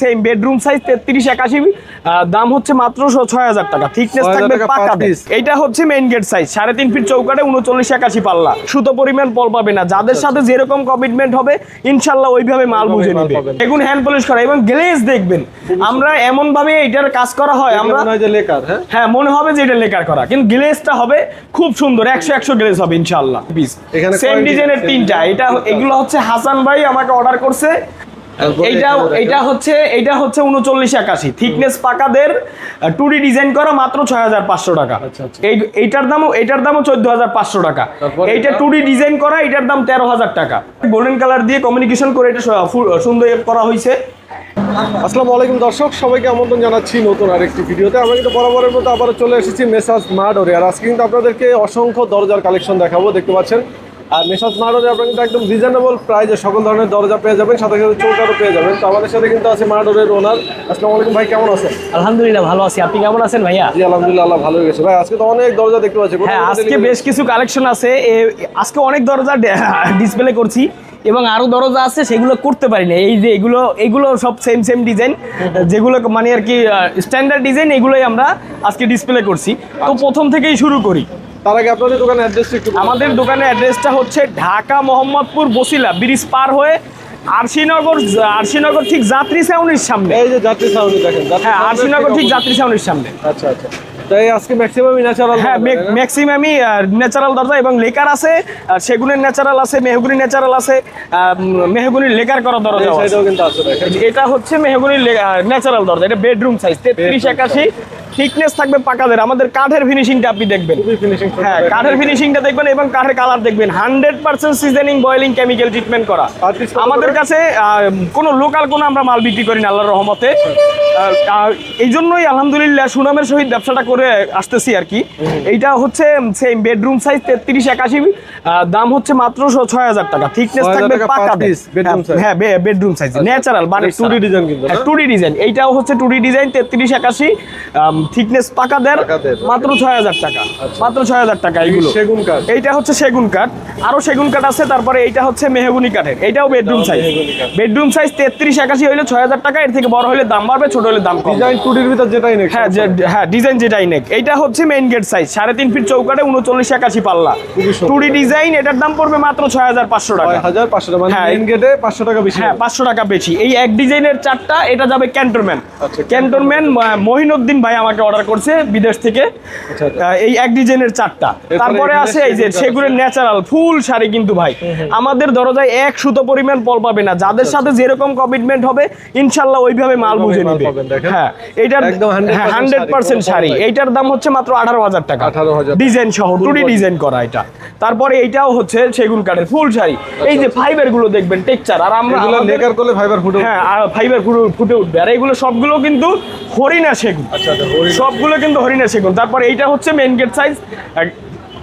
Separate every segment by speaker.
Speaker 1: Same bedroom size তেত্রিশ একাশি দাম হচ্ছে মাত্র ছয় হাজার টাকা। থিকনেস থাকবে পাকা। এইটা হচ্ছে মেইন গেট সাইজ সাড়ে তিন ফিট চৌকাটে উনচল্লিশ একাশি পাল্লা। সুতো পরিমাণ পল পাবে না। যাদের সাথে যেরকম কমিটমেন্ট হবে ইনশাল্লাহ ওইভাবে মাল বুঝে নিবে।
Speaker 2: পাবেন।
Speaker 1: হ্যান্ড পলিশ করা। এবং গ্লেজ দেখবেন আমরা এমন ভাবে এটার কাজ করা হয়
Speaker 2: আমরা মনে হয় হ্যাঁ?
Speaker 1: হ্যাঁ মনে হবে যে এটা লেকার করা। কিন্তু গ্লেজটা হবে খুব সুন্দর একশো একশো গ্লেজ হবে ইনশাল্লাহ। সেম ডিজাইনের তিনটা। এটা এগুলো হচ্ছে হাসান ভাই আমাকে অর্ডার করছে। এইটা। এটা হচ্ছে এটা হচ্ছে উনচল্লিশ একাশি। থিকনেস পাকাদের টু ডি ডিজাইন করা মাত্র ছয় হাজার পাঁচশো টাকা।
Speaker 2: আচ্ছা, আচ্ছা।
Speaker 1: এই এইটার দামও এইটার দামও চোদ্দ হাজার পাঁচশো টাকা। এইটা? টু ডি ডিজাইন করা এটার দাম তেরো হাজার টাকা। গোল্ডেন কালার দিয়ে কমিউনিকেশন করে এটা সুন্দর করা হয়েছে
Speaker 2: আসসালামু আলাইকুম দর্শক সবাইকে আমন্ত্রণ জানাচ্ছি নতুন আরেকটি ভিডিওতে। আমরা কিন্তু বরাবরের মতো আবারও চলে এসেছি মেসাজ মার্ডোরে আর আজকে কিন্তু আপনাদেরকে অসংখ্য দরজার কালেকশন দেখাবো দেখতে পাচ্ছেন। আর মেসাজ মার্ডোরে আপনারা কিন্তু একদম রিজনেবল প্রাইজে সকল ধরনের দরজা পেয়ে যাবেন সাথে সাথে চৌকারও পেয়ে যাবেন। তো আমাদের সাথে কিন্তু আছে মার্ডোরের ওনার আসসালামু আলাইকুম ভাই কেমন আছেন?
Speaker 1: আলহামদুলিল্লাহ ভালো আছি। আপনি কেমন আছেন ভাইয়া?
Speaker 2: জি আলহামদুলিল্লাহ আল্লাহ ভালো গেছে ভাই আজকে তো অনেক দরজা দেখতে পাচ্ছি।
Speaker 1: হ্যাঁ আজকে বেশ কিছু কালেকশন আছে। আজকে অনেক দরজা ডিসপ্লে করছি এবং আরও দরজা আছে সেগুলো করতে পারি না এই যে এগুলো এগুলো সব সেম সেম ডিজাইন যেগুলো মানে আর কি স্ট্যান্ডার্ড ডিজাইন এগুলোই আমরা আজকে ডিসপ্লে করছি। তো প্রথম থেকেই শুরু করি।
Speaker 2: তার আগে আপনাদের দোকানের অ্যাড্রেসটা একটু
Speaker 1: আমাদের দোকানের অ্যাড্রেসটা হচ্ছে ঢাকা মোহাম্মদপুর বসিলা ব্রিজ পার হয়ে আরশিনগর আরশিনগর ঠিক যাত্রী ছাউনির সামনে।
Speaker 2: এই যে যাত্রী ছাউনি দেখেন
Speaker 1: হ্যাঁ আরশিনগর ঠিক যাত্রী ছাউনির সামনে।
Speaker 2: আচ্ছা আচ্ছা। তাই আজকে ম্যাক্সিমাম ন্যাচারাল
Speaker 1: হ্যাঁ ম্যাক্সিমামই ন্যাচারাল দরজা এবং লেকার আছে আর সেগুনের ন্যাচারাল আছে মেহগুনি ন্যাচারাল আছে মেহগুনির লেকার করা দরজা এটা হচ্ছে মেহগুনির ন্যাচারাল দরজা এটা বেডরুম সাইজ তেত্রিশ একাশি। থিকনেস থাকবে পাকাদের আমাদের কাঠের ফিনিশিংটা আপনি দেখবেন। হ্যাঁ কাঠের ফিনিশিংটা দেখবেন এবং কাঠের কালার দেখবেন। Hundred percent seasoning boiling chemical treatment করা। আমাদের কাছে কোনো লোকাল কোনো আমরা মাল বিক্রি করি না আল্লাহর রহমতে। এই জন্যই আলহামদুলিল্লাহ সুনামের সহিত ব্যবসাটা করে আসতেছি আর কি। এইটা হচ্ছে সেম বেডরুম সাইজ তেত্রিশ একাশি দাম হচ্ছে মাত্র ছয় হাজার টাকা। থিকনেস থাকবে পাকা হ্যাঁ বেডরুম সাইজ ন্যাচারাল মানে
Speaker 2: 2D design কিন্তু, না?
Speaker 1: টু ডি ডিজাইন এইটাও হচ্ছে টু ডি ডিজাইন তেত্রিশ একাশি থিকনেস পাকাদের
Speaker 2: পাকাদের।
Speaker 1: মাত্র ছয় হাজার টাকা। মাত্র ছয় হাজার টাকা এইগুলো
Speaker 2: সেগুন কাঠ।
Speaker 1: এইটা হচ্ছে সেগুন কাঠ। আরও সেগুন কাঠ আছে তারপরে এইটা হচ্ছে মেহগুনি কাঠের। এইটাও বেডরুম সাইজ বেডরুম সাইজ তেত্রিশ একাশি হইলে ছয় হাজার টাকা এর থেকে বড় হলে দাম বাড়বে ছোট হলে দাম কম
Speaker 2: ডিজাইন টুডির ভিতর যেটাই
Speaker 1: হ্যাঁ হ্যাঁ ডিজাইন যেটাই নেক এইটা হচ্ছে মেইন গেট সাইজ সাড়ে তিন ফিট চৌকাটে উনচল্লিশ একাশি পাল্লা। টুডি ডিজাইন এটার দাম পড়বে মাত্র ছয় হাজার পাঁচশো টাকা।
Speaker 2: হাজার পাঁচশো টাকা।
Speaker 1: হ্যাঁ,
Speaker 2: গেটে পাঁচশো টাকা বেশি
Speaker 1: হ্যাঁ পাঁচশো টাকা বেশি। এই এক ডিজাইনের চারটা এটা যাবে ক্যান্টনম্যান
Speaker 2: আচ্ছা,
Speaker 1: ক্যান্টনম্যান মহিনুদ্দিন ভাই আমাকে অর্ডার করছে বিদেশ থেকে।
Speaker 2: আচ্ছা, আচ্ছা।
Speaker 1: এই এক ডিজাইনের চারটা। তারপরে আছে এই যে
Speaker 2: সেগুন
Speaker 1: সেগুনের ন্যাচারাল ফুল শাড়ি কিন্তু ভাই। আমাদের দরজায় এক সুতো পরিমাণ পল পাবে না। যাদের সাথে যেরকম কমিটমেন্ট হবে ইনশাল্লাহ ওইভাবে মাল বুঝে নিবে। হ্যাঁ
Speaker 2: একদম
Speaker 1: হান্ড্রেড পার্সেন্ট
Speaker 2: শাড়ি,
Speaker 1: এইটার দাম হচ্ছে মাত্র আঠারো হাজার টাকা।
Speaker 2: 18,000
Speaker 1: ডিজাইন সহ টুডি ডিজাইন করা এটা। তারপরে এইটাও হচ্ছে সেগুন কাঠের ফুল শাড়ি। এই যে ফাইবারগুলো দেখবেন টেকচার আর আমরা
Speaker 2: লেকার করলে ফাইবার ফুটে
Speaker 1: হ্যাঁ আর ফাইবার ফুটে ফুটে উঠবে। আর এইগুলো সবগুলো কিন্তু হরিণা সেগুন।
Speaker 2: আচ্ছা আচ্ছা।
Speaker 1: সবগুলো কিন্তু হরিণা সেগুন। তারপরে এইটা হচ্ছে মেন গেট সাইজ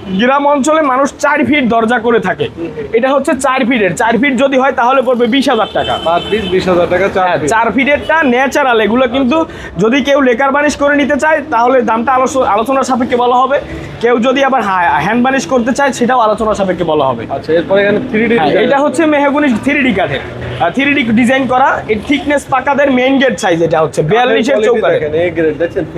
Speaker 1: গ্রাম অঞ্চলে মানুষ চার ফিট দরজা করে থাকে। এটা হচ্ছে চার ফিটের। চার ফিট যদি হয় তাহলে পড়বে বিশ হাজার টাকা।
Speaker 2: বিশ হাজার টাকা চার
Speaker 1: হ্যাঁ। ফিটেরটা ন্যাচারাল এগুলো কিন্তু যদি কেউ লেকার বানিশ করে নিতে চায় তাহলে দামটা আলোচ- আলোচনার সাপেক্ষে বলা হবে। কেউ যদি আবার হ্যান্ড বানিশ করতে চায় সেটাও আলোচনার সাপেক্ষে বলা হবে।
Speaker 2: আচ্ছা এরপরে এখানে থ্রি ডি
Speaker 1: হ্যাঁ, এটা হচ্ছে মেহগুনি থ্রি ডি কাঠের। থ্রি ডি ডিজাইন করা। এই থিকনেস পাকাদের মেইন গেট সাইজ এটা হচ্ছে। বিয়াল্লিশের চৌকাঠে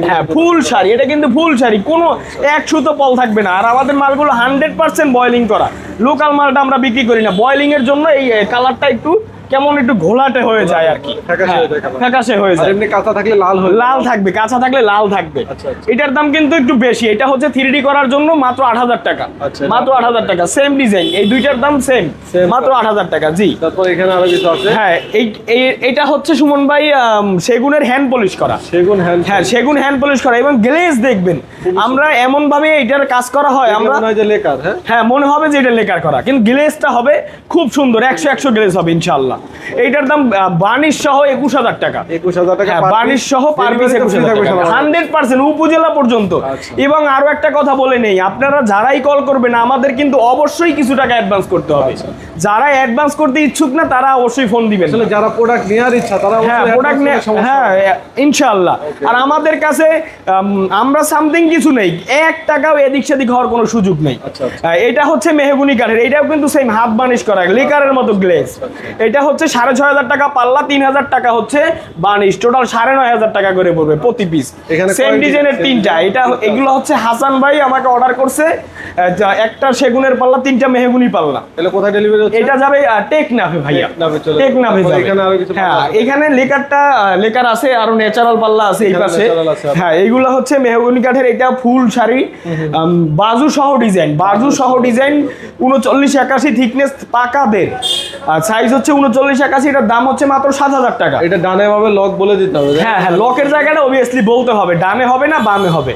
Speaker 1: হ্যাঁ ফুল শাড়ি। এটা কিন্তু ফুল শাড়ি। কোনো এক সুতো পল থাকবে না। আর আমাদের মালগুলো হান্ড্রেড পার্সেন্ট বয়লিং করা। লোকাল মালটা আমরা বিক্রি করি না। বয়লিংয়ের জন্য এই কালারটা একটু কেমন একটু ঘোলাটে হয়ে যায় আর কি।
Speaker 2: ফ্যাকাশে
Speaker 1: হ্যাঁ,
Speaker 2: হয়ে যায় এমনি কাঁচা থাকলে লাল হয়ে
Speaker 1: লাল থাকবে কাঁচা থাকলে লাল থাকবে।
Speaker 2: আচ্ছা, আচ্ছা।
Speaker 1: এটার দাম কিন্তু একটু বেশি। এটা হচ্ছে থ্রি করার জন্য মাত্র আট হাজার টাকা।
Speaker 2: আচ্ছা,
Speaker 1: মাত্র আট হাজার টাকা। সেম ডিজাইন এই দুইটার দাম সেম মাত্র আট হাজার টাকা জি।
Speaker 2: তারপর এখানে আরও কিছু আছে?
Speaker 1: হ্যাঁ এই এটা হচ্ছে সুমন ভাই সেগুনের হ্যান্ড পলিশ করা।
Speaker 2: সেগুন হ্যান্ড
Speaker 1: হ্যাঁ সেগুন হ্যান্ড পলিশ করা। এবং গ্লেজ দেখবেন আমরা এমন ভাবে এটার কাজ করা হয় আমরা
Speaker 2: মনে হয় যে লেকার হ্যাঁ?
Speaker 1: হ্যাঁ মনে হবে যে এটা লেকার করা। কিন্তু গ্লেজটা হবে খুব সুন্দর। একশো একশো গ্লেজ হবে ইনশাল্লাহ এইটার দাম বার্নিশ সহ একুশ হাজার টাকা।
Speaker 2: একুশ হাজার টাকা
Speaker 1: হ্যাঁ বার্নিশ সহ পার পিস একুশ। হান্ড্রেড পার্সেন্ট উপজেলা পর্যন্ত।
Speaker 2: আচ্ছা।
Speaker 1: এবং আরও একটা কথা বলে নেই আপনারা যারাই কল করবেন আমাদের কিন্তু অবশ্যই কিছু টাকা অ্যাডভান্স করতে হবে।
Speaker 2: আচ্ছা।
Speaker 1: যারা অ্যাডভান্স করতে ইচ্ছুক না তারা অবশ্যই ফোন দিবেন।
Speaker 2: যারা প্রোডাক্ট নেওয়ার ইচ্ছা তারা
Speaker 1: হ্যাঁ প্রোডাক্ট হ্যাঁ। ইনশাআল্লাহ। আর আমাদের কাছে আমরা সামথিং কিছু নেই। এক টাকাও এদিক সেদিক হওয়ার কোনো সুযোগ নেই।
Speaker 2: আচ্ছা,
Speaker 1: এটা হচ্ছে মেহগুনি কাঠের এটাও কিন্তু সেম হাফ বানিশ করা লেকারের মতো গ্লেজ এটা হচ্ছে সাড়ে ছয় হাজার টাকা পাল্লা তিন হাজার টাকা হচ্ছে বার্নিশ টোটাল সাড়ে নয় হাজার টাকা করে পড়বে প্রতি পিস
Speaker 2: এখানে
Speaker 1: সেম ডিজাইনের তিনটা। এটা এগুলো হচ্ছে হাসান ভাই আমাকে অর্ডার করছে। একটা সেগুনের পাল্লা তিনটা মেহগুনি পাল্লা।
Speaker 2: তাহলে কোথায় ডেলিভারি হচ্ছে?
Speaker 1: এটা যাবে টেক নাফে ভাইয়া।
Speaker 2: টেকনাফে
Speaker 1: হ্যাঁ এখানে লেকারটা লেকার আছে আর ন্যাচারাল পাল্লা আছে এই পাশে। হ্যাঁ এইগুলো হচ্ছে মেহগনি কাঠের এটা ফুল শাড়ি। বাজু সহ ডিজাইন বাজু সহ ডিজাইন উনচল্লিশ একাশি থিকনেস পাকাদের আর সাইজ হচ্ছে উনচল্লিশ একাশি এটার দাম হচ্ছে মাত্র সাত হাজার টাকা।
Speaker 2: এটা ডানে ভাবে লক বলে দিতে হবে
Speaker 1: হ্যাঁ হ্যাঁ লকের জায়গাটা অবভিয়াসলি বলতে হবে। ডানে হবে না বামে হবে।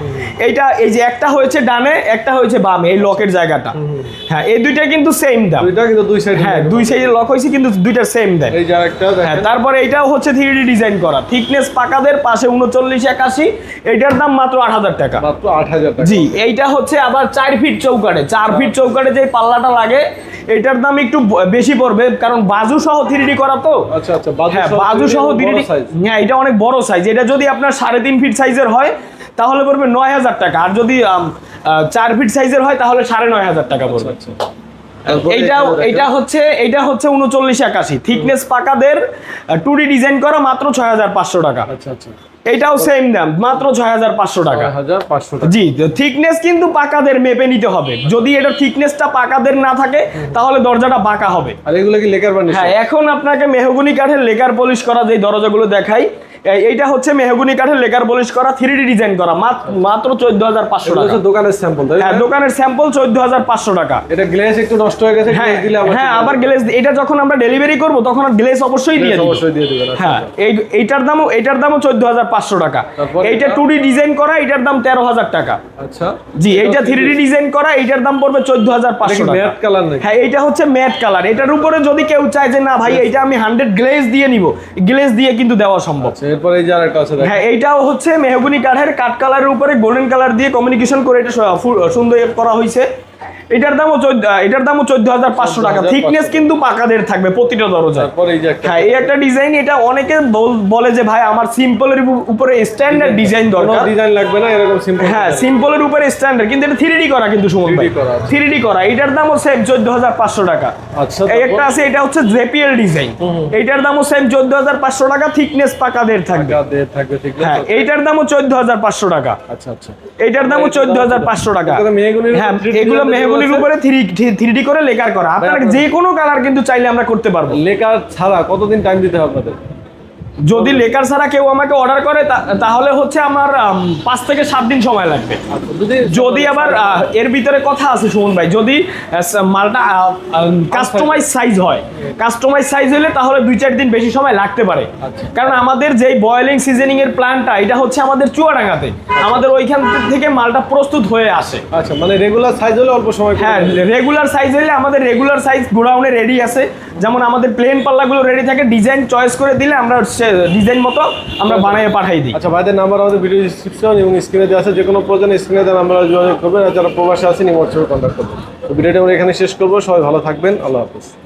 Speaker 1: এইটা এই যে একটা হয়েছে ডানে একটা হয়েছে বামে এই লকের জায়গাটা। হ্যাঁ এই দুইটা কিন্তু সেম দাম।
Speaker 2: দুইটা কিন্তু দুই সাইড
Speaker 1: হ্যাঁ দুই সাইডে লক হয়েছে কিন্তু দুইটা সেম দেয়।
Speaker 2: এই যে আরেকটা
Speaker 1: হ্যাঁ তারপরে এটাও হচ্ছে থ্রি ডিজাইন করা। থিকনেস পাকাদের পাশে উনচল্লিশ একাশি এইটার দাম মাত্র আট হাজার টাকা।
Speaker 2: মাত্র আট হাজার টাকা।
Speaker 1: জি এইটা হচ্ছে আবার চার ফিট চৌকাটে চার ফিট চৌকাটে যে পাল্লাটা লাগে এটার দাম একটু বেশি পড়বে কারণ বাজু সহ থ্রি করা তো।
Speaker 2: আচ্ছা আচ্ছা বাজু
Speaker 1: হ্যাঁ
Speaker 2: সহ
Speaker 1: বাজু সহ
Speaker 2: বড়
Speaker 1: থ্রি হ্যাঁ এটা অনেক বড় সাইজ এটা যদি আপনার সাড়ে তিন ফিট সাইজের হয় তাহলে পড়বে নয় হাজার টাকা। আর যদি চার ফিট সাইজের হয় তাহলে সাড়ে নয় হাজার টাকা পড়বে।
Speaker 2: আচ্ছা তারপরে
Speaker 1: এইটা। এটা হচ্ছে এটা হচ্ছে উনচল্লিশ একাশি। থিকনেস পাকাদের টু ডি ডিজাইন করা মাত্র ছয় হাজার পাঁচশো টাকা।
Speaker 2: আচ্ছা আচ্ছা।
Speaker 1: এইটাও সেম দাম মাত্র ছয় হাজার পাঁচশো টাকা। জি থিকনেস কিন্তু পাকাদের মেপে নিতে হবে। যদি এটা থিকনেসটা পাকাদের না থাকে তাহলে দরজাটা বাঁকা হবে।
Speaker 2: আর এগুলো কি লেকার বানিশ
Speaker 1: হ্যাঁ এখন আপনাকে মেহগুনি কাঠের লেকার পলিশ করা যে দরজাগুলো দেখাই এইটা হচ্ছে মেহগুনি কাঠের লেকার পলিশ করা থ্রি ডি ডিজাইন করা মাত্র চোদ্দ হাজার পাঁচশো টাকা।
Speaker 2: দোকানের স্যাম্পল
Speaker 1: হ্যাঁ দোকানের স্যাম্পল চোদ্দ হাজার পাঁচশো টাকা।
Speaker 2: এটা গ্লেজ একটু নষ্ট হয়ে গেছে
Speaker 1: হ্যাঁ হ্যাঁ আবার। গ্লেজ এটা যখন আমরা ডেলিভারি করব তখন অবশ্যই দিয়ে
Speaker 2: অবশ্যই দিয়ে দিবেন আচ্ছা,
Speaker 1: হ্যাঁ
Speaker 2: আচ্ছা।
Speaker 1: এই এইটার দামও এটার দামও চোদ্দ হাজার পাঁচশো টাকা। এইটা টু ডি ডিজাইন করা এটার দাম তেরো হাজার টাকা।
Speaker 2: আচ্ছা।
Speaker 1: জি এইটা থ্রি ডি ডিজাইন করা এইটার দাম পড়বে চোদ্দ হাজার পাঁচশো টাকা।
Speaker 2: ম্যাট কালার নাকি?
Speaker 1: হ্যাঁ এইটা হচ্ছে ম্যাট কালার এটার উপরে যদি কেউ চায় যে না ভাই এইটা আমি হান্ড্রেড গ্লেজ দিয়ে নিব গ্লেজ দিয়ে কিন্তু দেওয়া সম্ভব।
Speaker 2: আচ্ছা এরপরে এই যে আরেকটা আছে
Speaker 1: হ্যাঁ এইটাও হচ্ছে মেহগুনি কাঠের কাঠ কালারের উপরে গোল্ডেন কালার দিয়ে কমিউনিকেশন করে এটা সুন্দর করা হয়েছে এটার দামও এটার দামও চোদ্দ হাজার পাঁচশো টাকা। থিকনেস কিন্তু পাকাদের থাকবে প্রতিটা
Speaker 2: একটা
Speaker 1: হ্যাঁ এই একটা ডিজাইন এটা অনেকে বলে যে ভাই আমার সিম্পলের উপরে স্ট্যান্ডার্ড ডিজাইন দরকার।
Speaker 2: ডিজাইন লাগবে না এরকম সিম্পল
Speaker 1: হ্যাঁ সিম্পলের উপরে স্ট্যান্ডার্ড কিন্তু এটা থ্রি করা কিন্তু সুমন ভাই।
Speaker 2: করা আছে।
Speaker 1: করা এটার দামও সেম চোদ্দ হাজার পাঁচশো টাকা।
Speaker 2: আচ্ছা
Speaker 1: এই একটা আছে এটা হচ্ছে জেপিএল ডিজাইন এইটার দামও সেম চোদ্দ হাজার পাঁচশো টাকা থিকনেস পাকাদের থাকবে।
Speaker 2: থাকবে
Speaker 1: হ্যাঁ এইটার দামও চোদ্দ হাজার পাঁচশো টাকা।
Speaker 2: আচ্ছা আচ্ছা।
Speaker 1: এইটার দামও চোদ্দ হাজার পাঁচশো টাকা। হ্যাঁ এগুলো মেহগুলির উপরে থ্রি থ্রি করে লেকার করা। আপনারা
Speaker 2: আপনার-
Speaker 1: যে কোনো কালার কিন্তু চাইলে আমরা করতে পারব।
Speaker 2: লেকার ছাড়া কতদিন টাইম দিতে হবে আপনাদের?
Speaker 1: যদি লেকার ছাড়া কেউ আমাকে অর্ডার করে তাহলে হচ্ছে আমার পাঁচ থেকে সাত দিন সময় লাগবে।
Speaker 2: যদি
Speaker 1: যদি আবার এর ভিতরে কথা আছে সুমন ভাই যদি মালটা কাস্টমাইজ সাইজ হয় কাস্টমাইজ সাইজ হলে তাহলে দুই চার দিন বেশি সময় লাগতে পারে।
Speaker 2: আচ্ছা।
Speaker 1: কারণ আমাদের যেই বয়েলিং সিজনিং এর প্ল্যানটা এটা হচ্ছে আমাদের চুয়াডাঙ্গাতে। আমাদের ওইখান থেকে মালটা প্রস্তুত হয়ে আসে।
Speaker 2: আচ্ছা মানে রেগুলার সাইজ হলে অল্প সময়
Speaker 1: হ্যাঁ রেগুলার সাইজ হলে আমাদের রেগুলার সাইজ গোডাউনে রেডি আছে। যেমন আমাদের প্লেন পাল্লাগুলো রেডি থাকে ডিজাইন চয়েস করে দিলে আমরা ডিজাইন মতো আমরা বানিয়ে পাঠাই দিই।
Speaker 2: আচ্ছা ভাইদের নাম্বার আমাদের ভিডিও ডিসক্রিপশন এবং স্ক্রিনে দেওয়া আছে। যে কোনো প্রয়োজন স্ক্রিনে দেওয়া নাম্বার যোগাযোগ করবেন আর যারা প্রবাসে আছেন এই হোয়াটসঅ্যাপে কন্ট্যাক্ট করবেন। তো ভিডিওটা আমরা এখানে শেষ করব। সবাই ভালো থাকবেন। আল্লাহ হাফিজ।